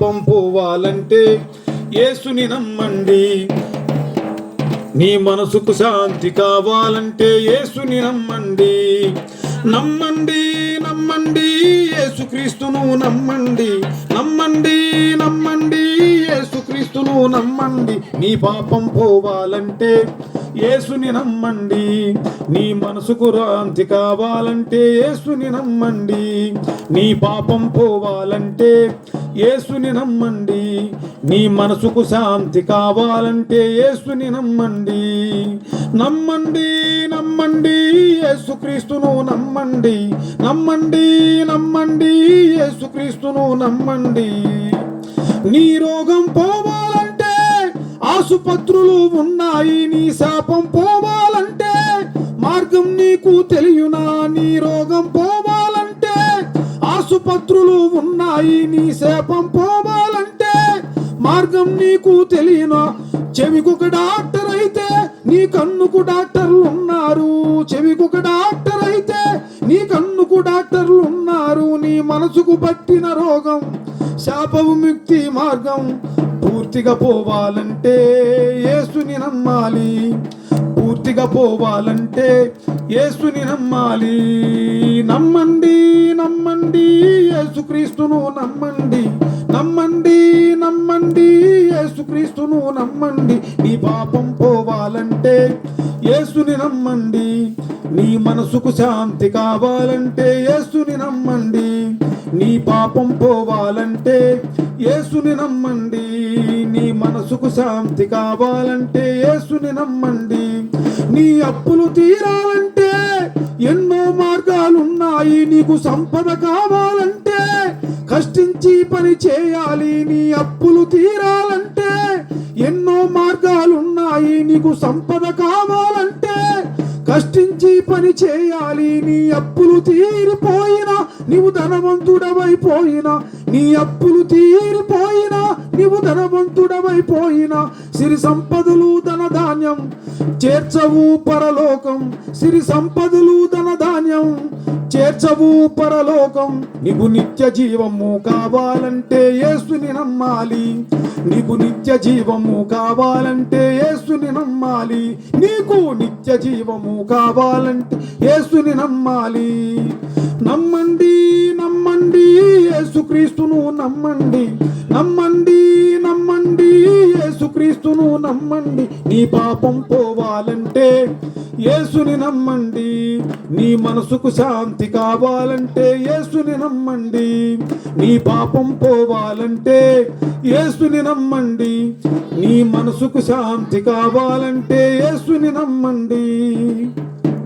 పాపం పోవాలంటే యేసుని నమ్మండి. నీ మనసుకు శాంతి కావాలంటే యేసుని నమ్మండి. నమ్మండి నమ్మండి యేసుక్రీస్తును నమ్మండి. నమ్మండి నమ్మండి యేసుక్రీస్తును నమ్మండి. నీ పాపం పోవాలంటే యేసుని నమ్మండి. నీ మనసుకు శాంతి కావాలంటే యేసుని నమ్మండి. నీ పాపం పోవాలంటే యేసుని నమ్మండి. నీ మనసుకు శాంతి కావాలంటే యేసుని నమ్మండి. నమ్మండి నమ్మండి యేసుక్రీస్తును నమ్మండి. నమ్మండి నమ్మండి యేసుక్రీస్తును నమ్మండి. నీ రోగం పోవాలంటే ఆసుపత్రులు ఉన్నాయి. నీ శాపం పోవాలంటే మార్గం నీకు తెలియనా? నీ రోగం పోవాలి ఆసుపత్రులు ఉన్నాయి. నీ శాపం పోవాలంటే మార్గం నీకు తెలియనా చెవికొక డాక్టర్ అయితే నీ కన్నుకు డాక్టర్లు ఉన్నారు చెవికొక డాక్టర్ అయితే నీ కన్నుకు డాక్టర్లు ఉన్నారు నీ మనసుకు పట్టిన రోగం శాప విముక్తి మార్గం పూర్తిగా పోవాలంటే యేసుని నమ్మాలి. పూర్తిగా పోవాలంటే యేసుని నమ్మాలి. నమ్మండి నమ్మండి యేసుక్రీస్తును నమ్మండి. నమ్మండి నమ్మండి యేసుక్రీస్తును నమ్మండి. నీ పాపం పోవాలంటే యేసుని నమ్మండి. నీ మనసుకు శాంతి కావాలంటే యేసుని నమ్మండి. నీ పాపం పోవాలంటే యేసుని నమ్మండి. నీ మనసుకు శాంతి కావాలంటే యేసుని నమ్మండి. నీ అప్పులు తీరాలంటే ఎన్నో మార్గాలున్నాయి. నీకు సంపద కావాలంటే కష్టించి పని చేయాలి. నీ అప్పులు తీరాలంటే ఎన్నో మార్గాలున్నాయి. నీకు సంపద కావాలంటే కష్టించి పని చేయాలి. నీ అప్పులు తీరిపోయిన నీవు ధనవంతుడవైపోయినా నీ అప్పులు తీరిపోయినా నీవు ధనవంతుడవైపోయినా సిరి సంపదలు ధన ధాన్యం చేర్చవు పరలోకం. సిరి సంపదలు ధన ధాన్యం చేర్చవు పరలోకం. నీకు నిత్య జీవము కావాలంటే యేసుని నమ్మాలి. నీకు నిత్య జీవము కావాలంటే యేసుని నమ్మాలి. నీకు నిత్య జీవము కావాలంటే యేసుని నమ్మాలి. నమ్మండి నమ్మండి యేసుక్రీస్తును నమ్మండి. నమ్మండి నమ్మండి యేసుక్రీస్తును నమ్మండి. నీ పాపం పోవాలంటే యేసుని నమ్మండి. నీ మనసుకు శాంతి కావాలంటే యేసుని నమ్మండి. నీ పాపం పోవాలంటే యేసుని నమ్మండి. నీ మనసుకు శాంతి కావాలంటే యేసుని నమ్మండి.